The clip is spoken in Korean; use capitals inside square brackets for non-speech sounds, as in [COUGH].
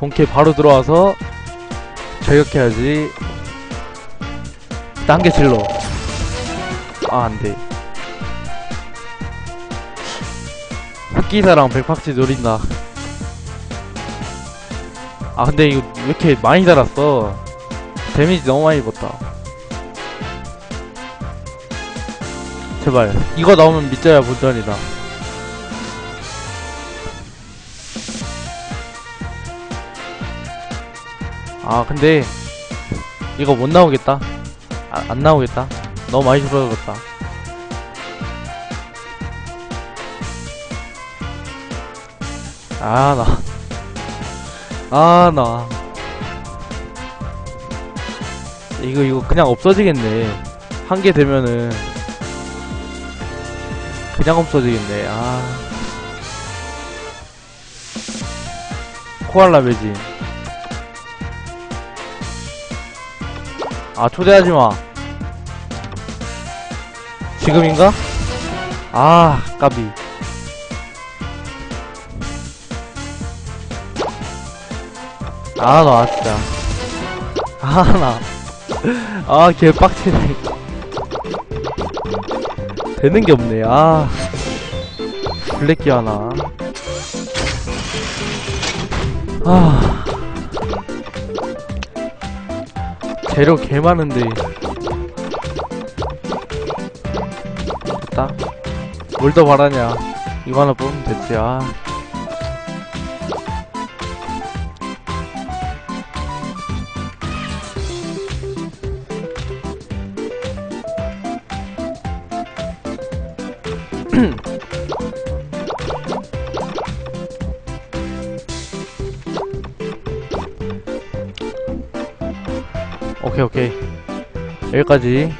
본캐 바로 들어와서 저격해야지. 단계 질러. 아 안돼. 흑기사랑 백팍지 노린다. 아 근데 이거 왜 이렇게 많이 달았어? 데미지 너무 많이 입었다. 제발. 이거 나오면 믿자야 본전이다 아 근데 이거 못 나오겠다 아, 안 나오겠다 너무 많이 줄어들었다 아나 [LAUGHS] 아, 나. 이거, 이거 그냥 없어지겠네. 한 개 되면은. 그냥 없어지겠네. 아. 코알라 매진. 아, 초대하지 마. 지금인가? 아, 까비. 아, 나, 진짜. 아, 나. 아, 개빡치네. 되는 게 없네, 아. 블랙기 하나. 아. 재료 개 많은데. 됐다. 뭘 더 바라냐. 이거 하나 뽑으면 됐지, 아. [CLEARS THROAT] 오케이 오케이. 여기까지